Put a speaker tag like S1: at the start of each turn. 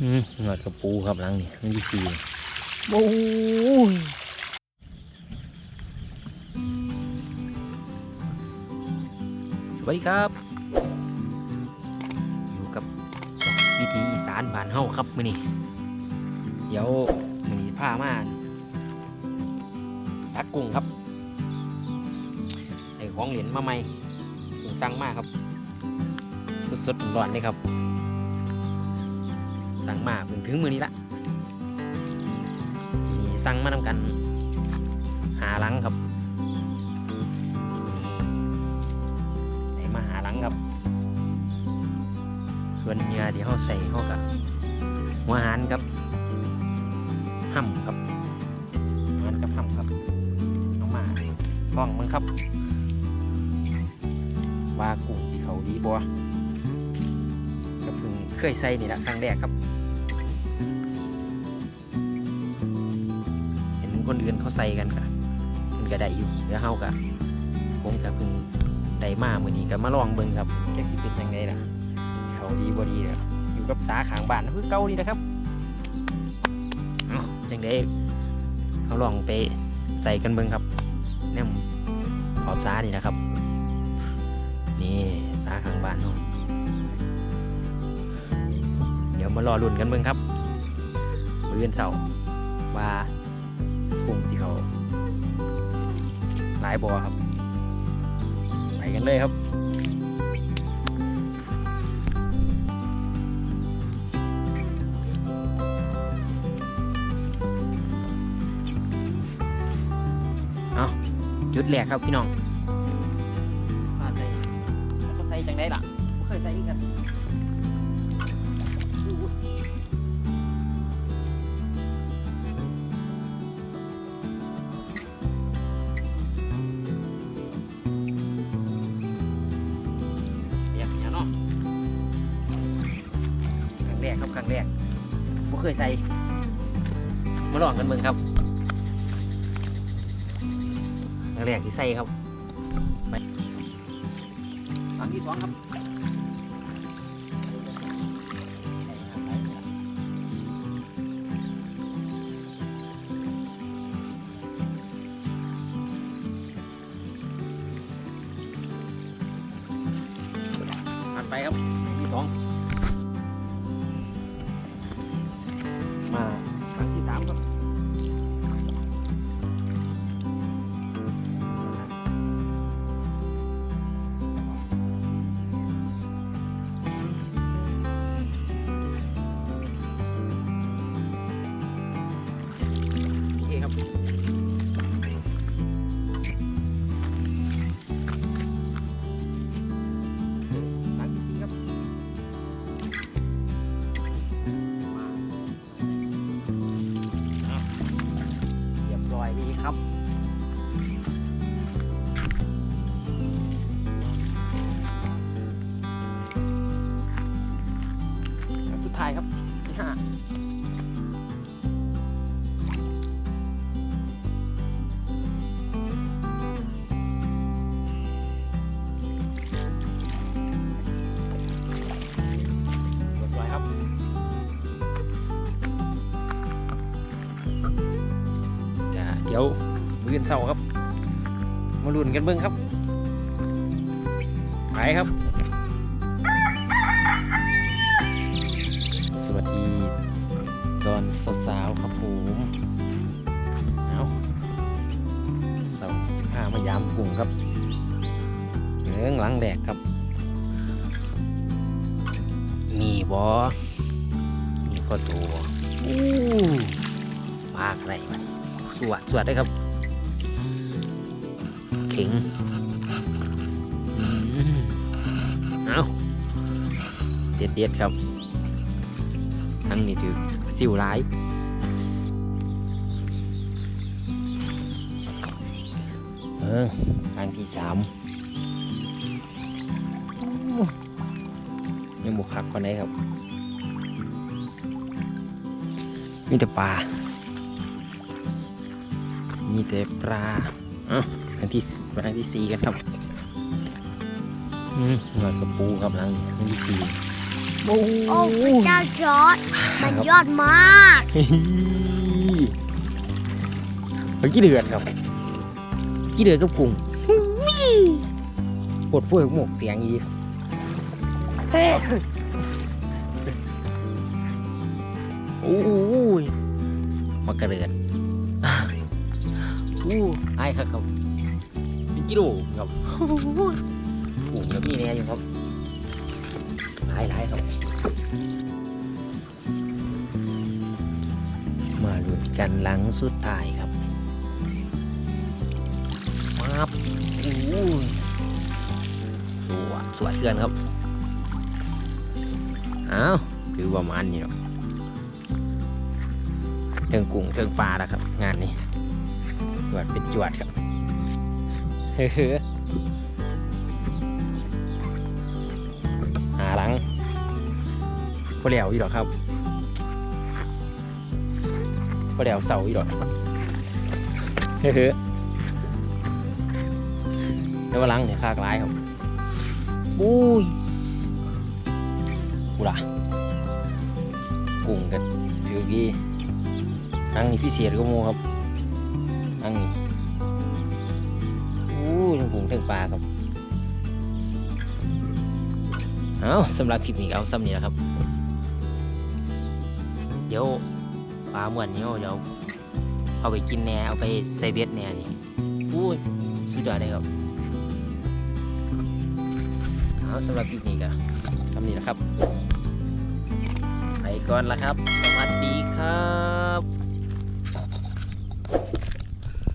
S1: หนวดกระปูครับหลังนี่มันยี่สี่
S2: โอ้ยสวัสดีครับ อยู่กับวิธีอีสานบ้านเฮาครับมื้อนี้เดี๋ยวมื้อนี้พามาดักกุ้งครับไอ้ของเหรียญมาใหม่เพิ่งสั่งมากครับสดๆร้อนเลยครับ สั่งมาเพิ่งถึงมือนี้ละมีสั่งมานำกัน หาหลังครับไหนมาหาหลังครับ ส่วนเนื้อที่เขาใส่เขากับหัวหารครับห่ำครับหัวหารกับห่ำครับเอามาลองมันครับ ว่ากุ้งที่เขาดีบัวก็เพิ่งเคยใส่นี่แหละครั้งแรกครับ คนอื่นเขาใส่กันค่ะมันก็ได้อยู่แล้วเฮาก็ผมก็เพิ่งได้มามือนี้ก็มาลองเบิ่งครับแก๊กสิเป็นยังไงล่ะเขาดีบ่ดีเลยอยู่กับสาขางบ้านคือเก่าดีนะครับเอาจังไดเขาลองไปใส่กันเบิ่งครับแนมขอบสานี่นะครับ นี่สาขางบ้านเนาะเดี๋ยวมารอลุ้นกันเบิ่งครับมื้อวันเสาว่า กุ้งที่เขาหลายบ่อครับ ไปกันเลยครับเอาจุดแรกครับพี่น้องมาใส่แล้วก็ใส่จังได้ล่ะบ่เคยใส่อีกกัน ครั้งแรกครับครั้งแรกบ่เคยใส่มาลองกันเบิ่งครับครั้งแรกที่ใส่ครับไปครั้งที่สองครับผ่านไปครับที่สอง ท้ายครับที่ห้าเดี๋ยวมืออนเสาร์ครับ มาลุ้นกันเบิ่งครับ ไปครับ ตอนสาวๆครับผมเอาสาร์สิบห้ามายามกลุ่มครับเรื่องหลังแดกครับ มีบอมีพอตัวอู้ปากอะไรมันสวดสวดได้ครับเข็งเอาเด็ดเด็ดๆครับ ทั้งนี้ถือสิวร้ายเออทางที่สามยังบุกคักคนไหนครับ มีแต่ปลา มีแต่ปลาอะอันที่อันที่สี่กันครับ อืมหนวดกระปูครับหลังอันที่สี่ โอ้
S3: โอ้พระเจ้าจอร์ดมันยอดมาก
S2: เฮ้ยกี่เดือนครับกี่เดือนกับกุ้งปวดพวกหมกเสียงอีโอ้ยมากระเดือนอู้ไอ้ครับครับเป็นกิโลครับกุ้งกับมีแน่อยู่ครับ หลายหลายครับมาลุ้นกันหลังสุดท้ายครับมาบโอ้สวดสวดเกินครับอ้าวถือว่ามันอยู่หรอกเทิงกุ้งเทิงปลาแล้วครับ งานนี้จวดเป็นจวดครับเฮ้อาหลังพอแล้วอยู่หรอครับก็เดี๋ยวเสาอีกดอกเฮ้ยแล้ววันหลังเนี่ยคากร้ายครับอุ้ยกูล่ะกุ้งกันถือกี่อังนี่พิเศษก็โมครับอังนี่อู้ยทั้งกุ้งทั้งปลาครับ เอาสำหรับคลิปนี้เอาซ้ำนี้นะครับ เดี๋ยวปลาเหมือนนี้เดี๋ยวเอาไปกินแหน่เอาไปใส่เบ็ดแหน่นี่อู้ยสุดยอดเลยครับเอาสำหรับคลิปนี้ก็ทำนี้นะครับ ไปก่อนละครับ สวัสดีครับ